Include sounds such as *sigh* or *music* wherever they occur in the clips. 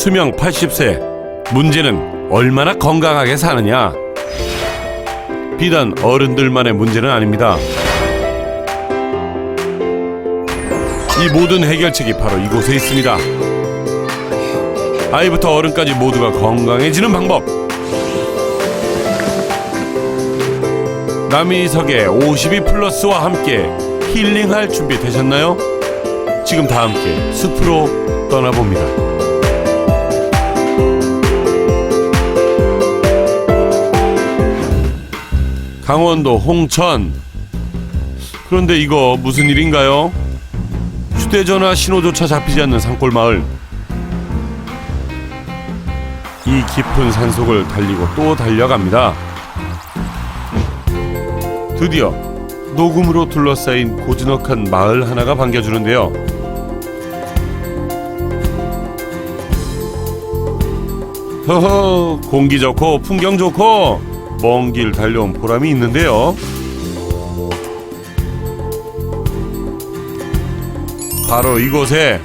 수명 80세. 문제는 얼마나 건강하게 사느냐. 비단 어른들만의 문제는 아닙니다. 이 모든 해결책이 바로 이곳에 있습니다. 아이부터 어른까지 모두가 건강해지는 방법. 남이석의 52 플러스와 함께 힐링할 준비 되셨나요? 지금 다 함께 숲으로 떠나봅니다. 강원도 홍천. 그런데 이거 무슨 일인가요? 휴대전화 신호조차 잡히지 않는 산골 마을. 이 깊은 산속을 달리고 또 달려갑니다. 드디어 녹음으로 둘러싸인 고즈넉한 마을 하나가 반겨주는데요. 허허, 공기 좋고 풍경 좋고 먼 길 달려온 보람이 있는데요. 바로 이곳에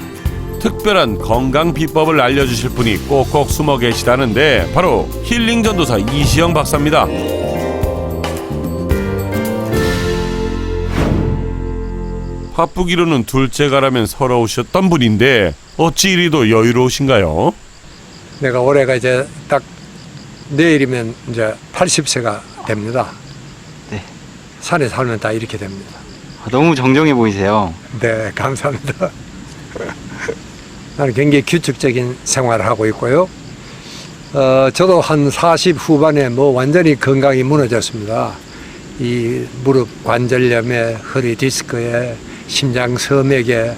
특별한 건강 비법을 알려주실 분이 꼭꼭 숨어 계시다는데 바로 힐링 전도사 이시영 박사입니다. 바쁘기로는 둘째가라면 서러우셨던 분인데 어찌 이리도 여유로우신가요? 내가 올해가 이제 딱 내일이면 이제 80세가 됩니다. 네. 산에 살면 다 이렇게 됩니다. 아, 너무 정정해 보이세요. 네, 감사합니다. 나는 굉장히 규칙적인 생활을 하고 있고요. 어, 저도 한 40 후반에 뭐 완전히 건강이 무너졌습니다. 이 무릎 관절염에 허리 디스크에 심장 섬액에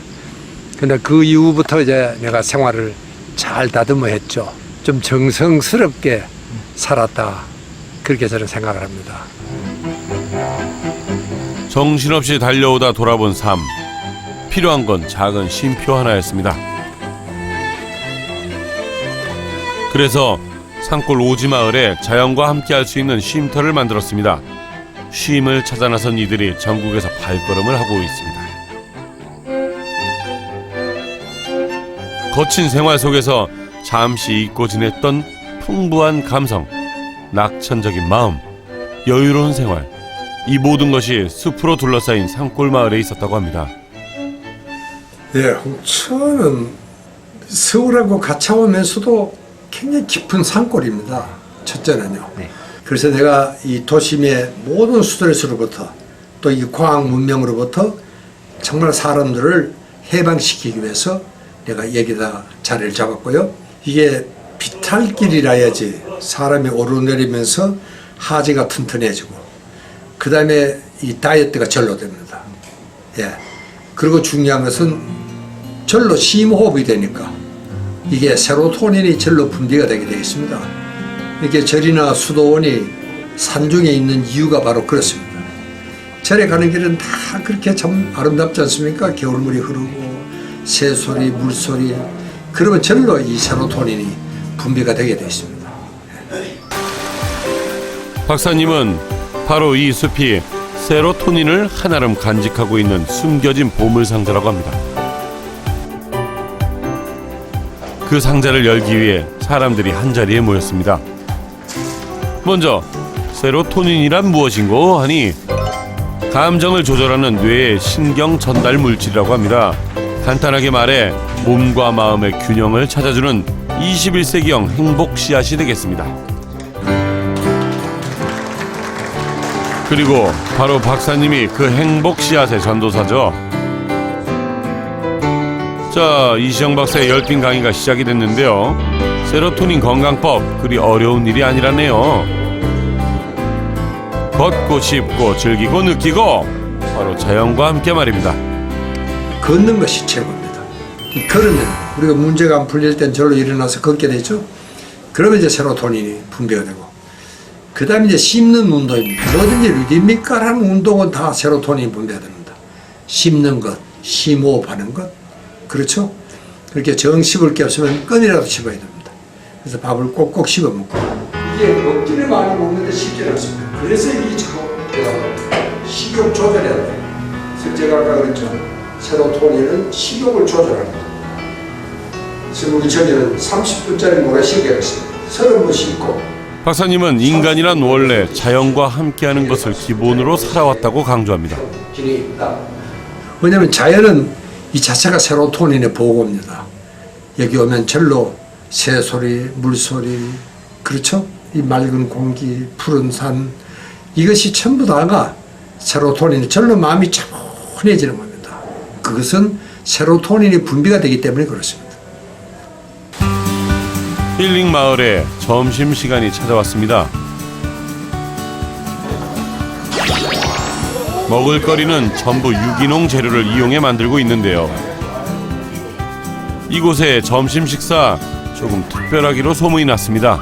근데 그 이후부터 이제 내가 생활을 잘 다듬어 했죠. 좀 정성스럽게 살았다. 그렇게 저는 생각을 합니다. 정신없이 달려오다 돌아본 삶. 필요한 건 작은 쉼표 하나였습니다. 그래서 산골 오지마을에 자연과 함께할 수 있는 쉼터를 만들었습니다. 쉼을 찾아 나선 이들이 전국에서 발걸음을 하고 있습니다. 거친 생활 속에서 잠시 잊고 지냈던 풍부한 감성, 낙천적인 마음, 여유로운 생활, 이 모든 것이 숲으로 둘러싸인 산골 마을에 있었다고 합니다. 예, 홍천은 서울하고 가까우면서도 굉장히 깊은 산골입니다. 첫째는요. 네. 그래서 내가 이 도심의 모든 스트레스로부터 또 이 과학 문명으로부터 정말 사람들을 해방시키기 위해서 내가 여기다 자리를 잡았고요. 이게 비탈길이라 해야지 사람이 오르내리면서 하지가 튼튼해지고 그 다음에 이 다이어트가 절로 됩니다. 예. 그리고 중요한 것은 절로 심호흡이 되니까 이게 세로토닌이 절로 분비가 되게 되어 있습니다. 이렇게 절이나 수도원이 산중에 있는 이유가 바로 그렇습니다. 절에 가는 길은 다 그렇게 참 아름답지 않습니까? 겨울물이 흐르고 새소리, 물소리 그러면 절로 이 세로토닌이 분비가 되게 되어 있습니다. 박사님은 바로 이 숲이 세로토닌을 한아름 간직하고 있는 숨겨진 보물 상자라고 합니다. 그 상자를 열기 위해 사람들이 한 자리에 모였습니다. 먼저 세로토닌이란 무엇인고 하니 감정을 조절하는 뇌의 신경 전달 물질이라고 합니다. 간단하게 말해 몸과 마음의 균형을 찾아주는 21세기형 행복 씨앗이 되겠습니다. 그리고 바로 박사님이 그 행복 씨앗의 전도사죠. 자, 이시영 박사의 열띤 강의가 시작이 됐는데요. 세로토닌 건강법 그리 어려운 일이 아니라네요. 걷고 씹고 즐기고 느끼고 바로 자연과 함께 말입니다. 걷는 것이 최고입니다. 이 걸으면 우리가 문제가 안 풀릴 땐 절로 일어나서 걷게 되죠. 그러면 이제 세로토닌이 분비가 되고 그 다음에 이제 씹는 운동입니다. 뭐든지 리듬미컬한 운동은 다 세로토닌이 분비가 됩니다. 씹는 것, 심호흡하는 것, 그렇죠? 그렇게 정 씹을 게 없으면 끈이라도 씹어야 됩니다. 그래서 밥을 꼭꼭 씹어 먹고 이게 먹기를 많이 먹는데 쉽지 않습니다. 그래서 이 식욕 조절해야 돼요. 제가 아까 그랬죠. 세로토닌은 식욕을 거 우리 저기는 30분짜리 모래시계가 있습니다. 서른 번 씻고 박사님은 인간이란 원래 자연과 함께하는 것을 기본으로 살아왔다고 강조합니다. 왜냐하면 자연은 이 자체가 세로토닌의 보고입니다. 여기 오면 절로 새 소리, 물 소리, 그렇죠? 이 맑은 공기, 푸른 산 이것이 전부 다가 세로토닌, 절로 마음이 차분해지는 겁니다. 그것은 세로토닌이 분비가 되기 때문에 그렇습니다. 힐링 마을에 점심 시간이 찾아왔습니다. 먹을 거리는 전부 유기농 재료를 이용해 만들고 있는데요. 이곳의 점심 식사 조금 특별하기로 소문이 났습니다.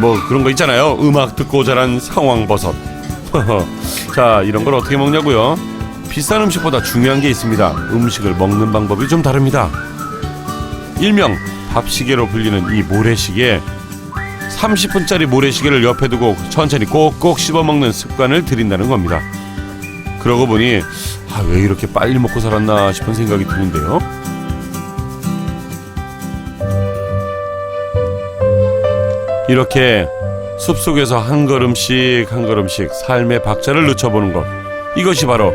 뭐 그런 거 있잖아요. 음악 듣고 자란 상황버섯. *laughs* 자, 이런 걸 어떻게 먹냐고요? 비싼 음식보다 중요한 게 있습니다. 음식을 먹는 방법이 좀 다릅니다. 일명 밥시계로 불리는 이 모래시계 30분짜리 모래시계를 옆에 두고 천천히 꼭꼭 씹어 먹는 습관을 들인다는 겁니다. 그러고 보니 아, 왜 이렇게 빨리 먹고 살았나 싶은 생각이 드는데요. 이렇게 숲속에서 한 걸음씩 한 걸음씩 삶의 박자를 늦춰보는 것 이것이 바로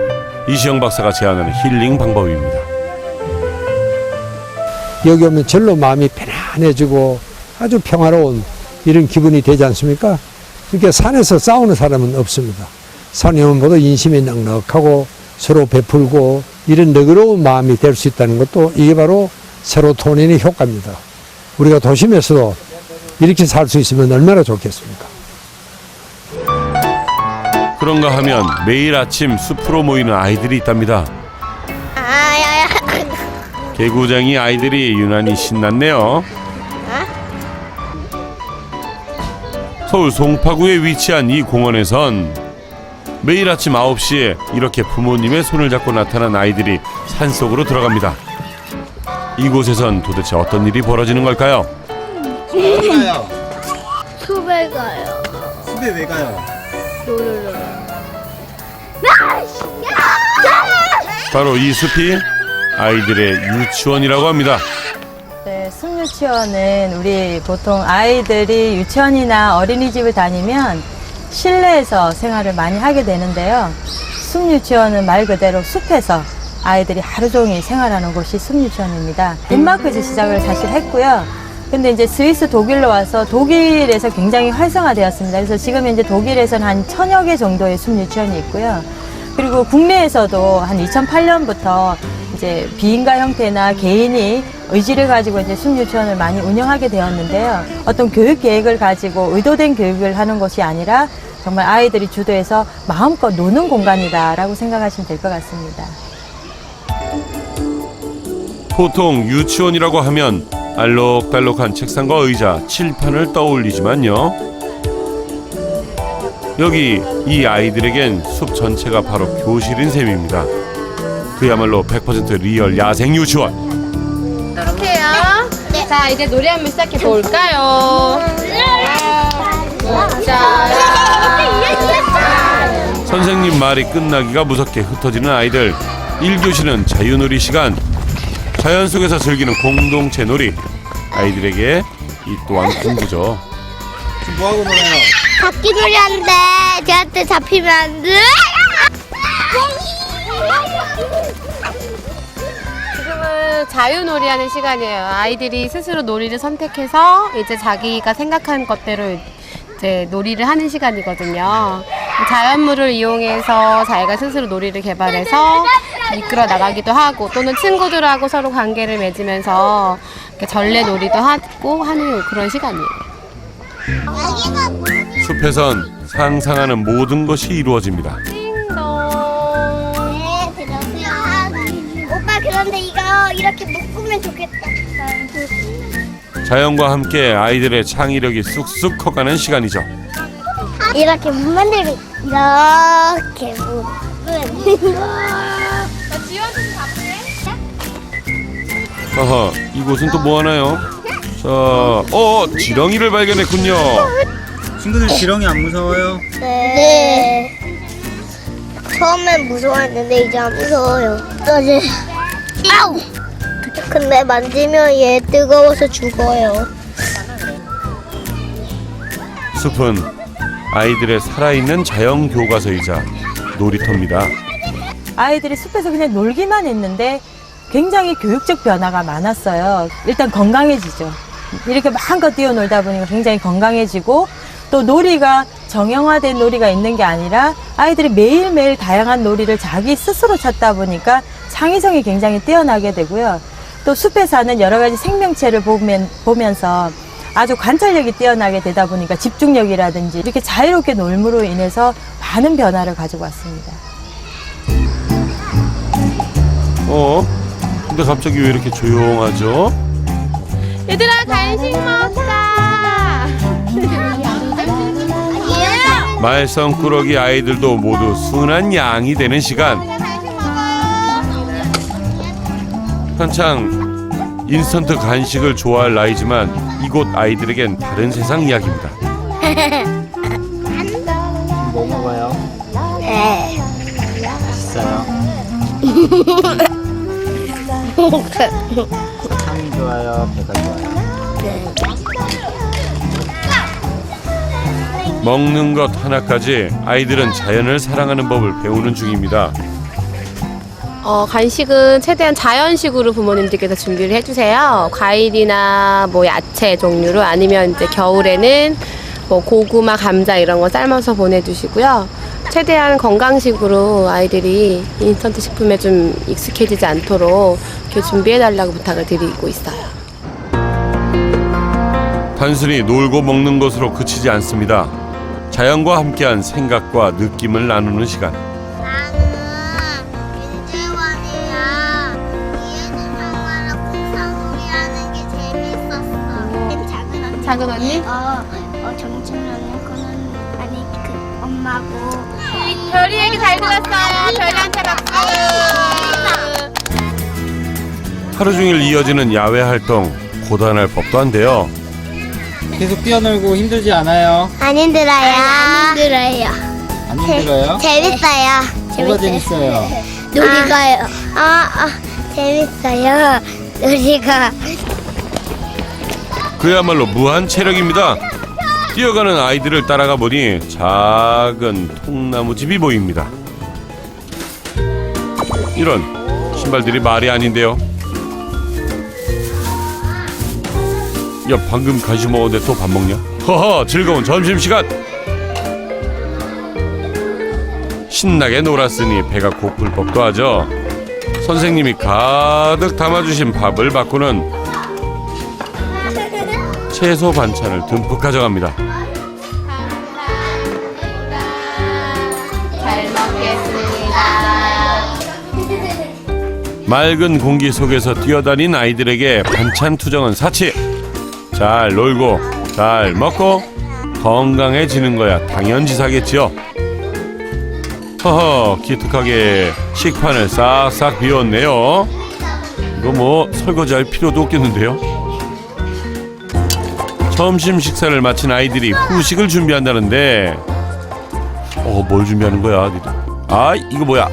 이시영 박사가 제안하는 힐링 방법입니다. 여기 오면 절로 마음이 편안해지고 아주 평화로운 이런 기분이 되지 않습니까? 이렇게 산에서 싸우는 사람은 없습니다. 산에 오면 모두 인심이 넉넉하고 서로 베풀고 이런 너그러운 마음이 될 수 있다는 것도 이게 바로 세로토닌의 효과입니다. 우리가 도심에서도 이렇게 살 수 있으면 얼마나 좋겠습니까? 그런가 하면 매일 아침 숲으로 모이는 아이들이 있답니다. 아야야. 개구쟁이 아이들이 유난히 신났네요. 서울 송파구에 위치한 이 공원에선 매일 아침 9시에 이렇게 부모님의 손을 잡고 나타난 아이들이 산속으로 들어갑니다. 이곳에선 도대체 어떤 일이 벌어지는 걸까요? 어디 가요? 숲에 가요. 집에 왜 가요? 바로 이 숲이 아이들의 유치원이라고 합니다. 네, 숲유치원은 우리 보통 아이들이 유치원이나 어린이집을 다니면 실내에서 생활을 많이 하게 되는데요. 숲유치원은 말 그대로 숲에서 아이들이 하루 종일 생활하는 곳이 숲유치원입니다. 덴마크에서 시작을 사실 했고요. 근데 이제 스위스 독일로 와서 독일에서 굉장히 활성화되었습니다. 그래서 지금 이제 독일에서는 한 천여 개 정도의 숲유치원이 있고요. 그리고 국내에서도 한 2008년부터 이제 비인가 형태나 개인이 의지를 가지고 이제 숲유치원을 많이 운영하게 되었는데요. 어떤 교육 계획을 가지고 의도된 교육을 하는 것이 아니라 정말 아이들이 주도해서 마음껏 노는 공간이다라고 생각하시면 될 것 같습니다. 보통 유치원이라고 하면 알록달록한 책상과 의자, 칠판을 떠올리지만요. 여기 이 아이들에겐 숲 전체가 바로 교실인 셈입니다. 그야말로 100% 리얼 야생 유치원. 이렇게요. 자, 이제 노래 한번 시작해 볼까요? 선생님 말이 끝나기가 무섭게 흩어지는 아이들. 1교시는 자유놀이 시간. 자연 속에서 즐기는 공동체 놀이. 아이들에게 이 또한 공부죠. 지금 뭐 하고 놀아요? 잡기 놀이 하는데 쟤한테 잡히면 안 돼. 자유놀이 하는 시간이에요. 아이들이 스스로 놀이를 선택해서 이제 자기가 생각한 것대로 이제 놀이를 하는 시간이거든요. 자연물을 이용해서 자기가 스스로 놀이를 개발해서 이끌어 나가기도 하고 또는 친구들하고 서로 관계를 맺으면서 전래 놀이도 하고 하는 그런 시간이에요. 숲에선 상상하는 모든 것이 이루어집니다. 이렇게 묶으면 좋겠다. 자연과 함께 아이들의 창의력이 쑥쑥 커가는 시간이죠. 이렇게 못 만들고 이렇게 묶으면. 어허, 이곳은 또 뭐 하나요? 자, 어, 지렁이를 발견했군요. 친구들 지렁이 안 무서워요? 네. 처음엔 무서웠는데 이제 안 무서워요. 어제 아우 근데 만지면 얘 뜨거워서 죽어요. 숲은 아이들의 살아있는 자연 교과서이자 놀이터입니다. 아이들이 숲에서 그냥 놀기만 했는데 굉장히 교육적 변화가 많았어요. 일단 건강해지죠. 이렇게 마음껏 뛰어놀다 보니까 굉장히 건강해지고 또 놀이가 정형화된 놀이가 있는 게 아니라 아이들이 매일매일 다양한 놀이를 자기 스스로 찾다 보니까 창의성이 굉장히 뛰어나게 되고요. 또 숲에 사는 여러 가지 생명체를 보면, 보면서 아주 관찰력이 뛰어나게 되다 보니까 집중력이라든지 이렇게 자유롭게 놀므로 인해서 많은 변화를 가지고 왔습니다. 어? 근데 갑자기 왜 이렇게 조용하죠? 얘들아 간식 먹자. 말썽꾸러기 아이들도 모두 순한 양이 되는 시간. 한창 인스턴트 간식을 좋아할 나이지만 이곳 아이들에겐 다른 세상 이야기입니다. 뭐 먹어요? 네. 있어요. 향이 좋아요. 배가 좋아요. 먹는 것 하나까지 아이들은 자연을 사랑하는 법을 배우는 중입니다. 어, 간식은 최대한 자연식으로 부모님들께서 준비를 해주세요. 과일이나 뭐 야채 종류로 아니면 이제 겨울에는 뭐 고구마, 감자 이런 거 삶아서 보내주시고요. 최대한 건강식으로 아이들이 인스턴트 식품에 좀 익숙해지지 않도록 이렇게 준비해달라고 부탁을 드리고 있어요. 단순히 놀고 먹는 것으로 그치지 않습니다. 자연과 함께한 생각과 느낌을 나누는 시간. 작은 언니. 어, 어 정준 언니 거는 아니 그 엄마고. 별이 얘기 잘 들었어요. 별이한테 박수. 하루 종일 이어지는 야외 활동 고단할 법도 한데요. 계속 뛰어놀고 힘들지 않아요? 안 힘들어요. 안 힘들어요. 안 힘들어요? 재밌어요. 뭐가 재밌어요? 놀이가요. 아, 아, 재밌어요. 놀이가. 그야말로 무한 체력입니다. 뛰어가는 아이들을 따라가 보니 작은 통나무 집이 보입니다. 이런 신발들이 말이 아닌데요. 야 방금 간식 먹었는데 또 밥 먹냐? 허허 즐거운 점심시간 신나게 놀았으니 배가 고플 법도 하죠 선생님이 가득 담아주신 밥을 받고는 채소 반찬을 듬뿍 가져갑니다. 맑은 공기 속에서 뛰어다닌 아이들에게 반찬 투정은 사치. 잘 놀고 잘 먹고 건강해지는 거야 당연지사겠지요. 허허 기특하게 식판을 싹싹 비웠네요. 이거 뭐 설거지할 필요도 없겠는데요. 점심 식사를 마친 아이들이 후식을 준비한다는데 어 뭘 준비하는 거야 아들이? 아 이거 뭐야?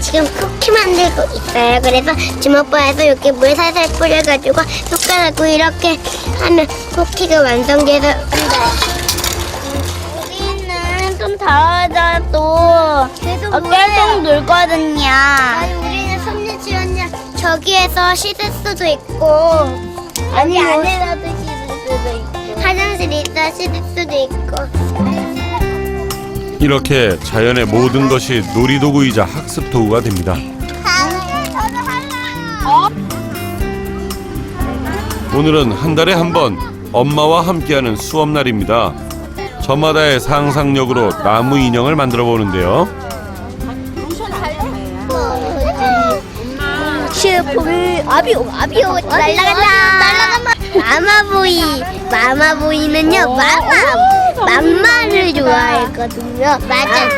지금 쿠키 만들고 있어요. 그래서 주먹바에서 이렇게 물 살살 뿌려가지고 숟가락으로 이렇게 하면 쿠키가 완성돼서 우리는 좀 더워져도 계속 놀거든요. 아니 우리는 섬유지원이야 저기에서 씻을 수도 있고 아니 안에서도 씻을 수도 있고 화장실에 있다 씻을 수도 있고 이렇게 자연의 모든 것이 놀이도구이자 학습 도구가 됩니다. 오늘은 한 달에 한 번 엄마와 함께하는 수업 날입니다. 저마다의 상상력으로 나무 인형을 만들어 보는데요. 슈퍼 아비오 아비오 날라간다 마마보이 마마보이는요 마마 맘마를 좋아했거든요. 맞아.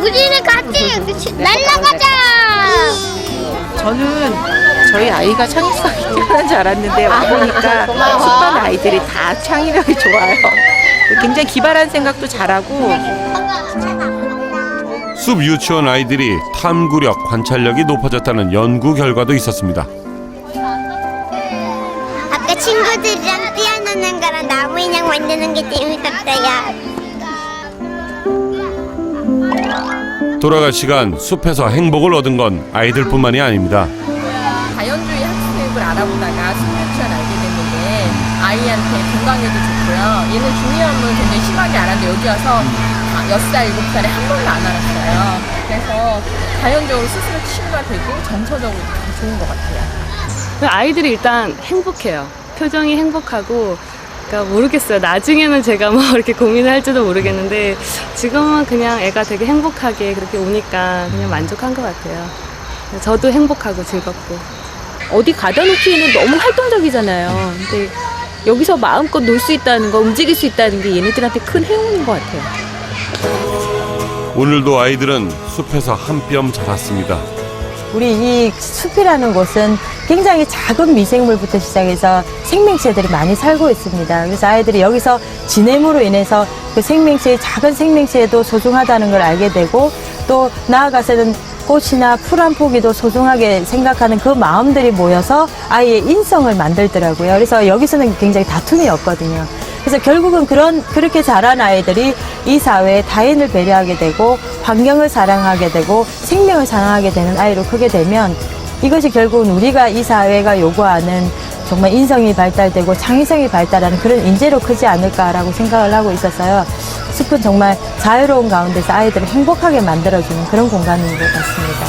우리는 같이 날라가자. 저는 저희 아이가 창의성이 뛰어난 줄 알았는데 와보니까 숲반 아이들이 다 창의력이 좋아요. 굉장히 기발한 생각도 잘하고. 숲 유치원 아이들이 탐구력, 관찰력이 높아졌다는 연구 결과도 있었습니다. 친구들이랑 뛰어노는 거랑 나무 인형 만드는 게 재밌었어요. 돌아갈 시간 숲에서 행복을 얻은 건 아이들뿐만이 아닙니다. 자연주의 학습을 알아보다가 승류치원 알게 됐는데 아이한테 건강에도 좋고요. 얘는 중이염을 굉장히 심하게 앓았는데 여기 와서 아, 6살, 7살에 한 번도 안 앓았어요. 그래서 자연적으로 스스로 치유가 되고 정서적으로 더 좋은 것 같아요. 아이들이 일단 행복해요. 표정이 행복하고, 그러니까 모르겠어요. 나중에는 제가 뭐 *laughs* 이렇게 고민을 할지도 모르겠는데, 지금은 그냥 애가 되게 행복하게 그렇게 오니까 그냥 만족한 것 같아요. 저도 행복하고 즐겁고. 어디 가다 놓기에는 너무 활동적이잖아요. 근데 여기서 마음껏 놀 수 있다는 거, 움직일 수 있다는 게 얘네들한테 큰 행운인 것 같아요. 오늘도 아이들은 숲에서 한 뼘 자랐습니다. 우리 이 숲이라는 곳은 굉장히 작은 미생물부터 시작해서 생명체들이 많이 살고 있습니다. 그래서 아이들이 여기서 지냄으로 인해서 그 생명체의 작은 생명체도 소중하다는 걸 알게 되고 또 나아가서는 꽃이나 풀 한 포기도 소중하게 생각하는 그 마음들이 모여서 아이의 인성을 만들더라고요. 그래서 여기서는 굉장히 다툼이 없거든요. 그래서 결국은 그런 그렇게 자란 아이들이 이 사회에 타인을 배려하게 되고 환경을 사랑하게 되고 생명을 사랑하게 되는 아이로 크게 되면 이것이 결국은 우리가 이 사회가 요구하는 정말 인성이 발달되고 창의성이 발달하는 그런 인재로 크지 않을까라고 생각을 하고 있었어요. 숲은 정말 자유로운 가운데서 아이들을 행복하게 만들어주는 그런 공간인 것 같습니다.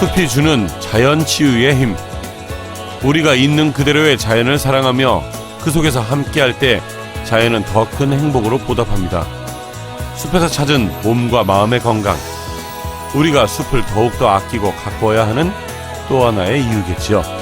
숲이 주는 자연 치유의 힘. 우리가 있는 그대로의 자연을 사랑하며 그 속에서 함께할 때 자연은 더 큰 행복으로 보답합니다. 숲에서 찾은 몸과 마음의 건강. 우리가 숲을 더욱더 아끼고 가꿔야 하는 또 하나의 이유겠지요.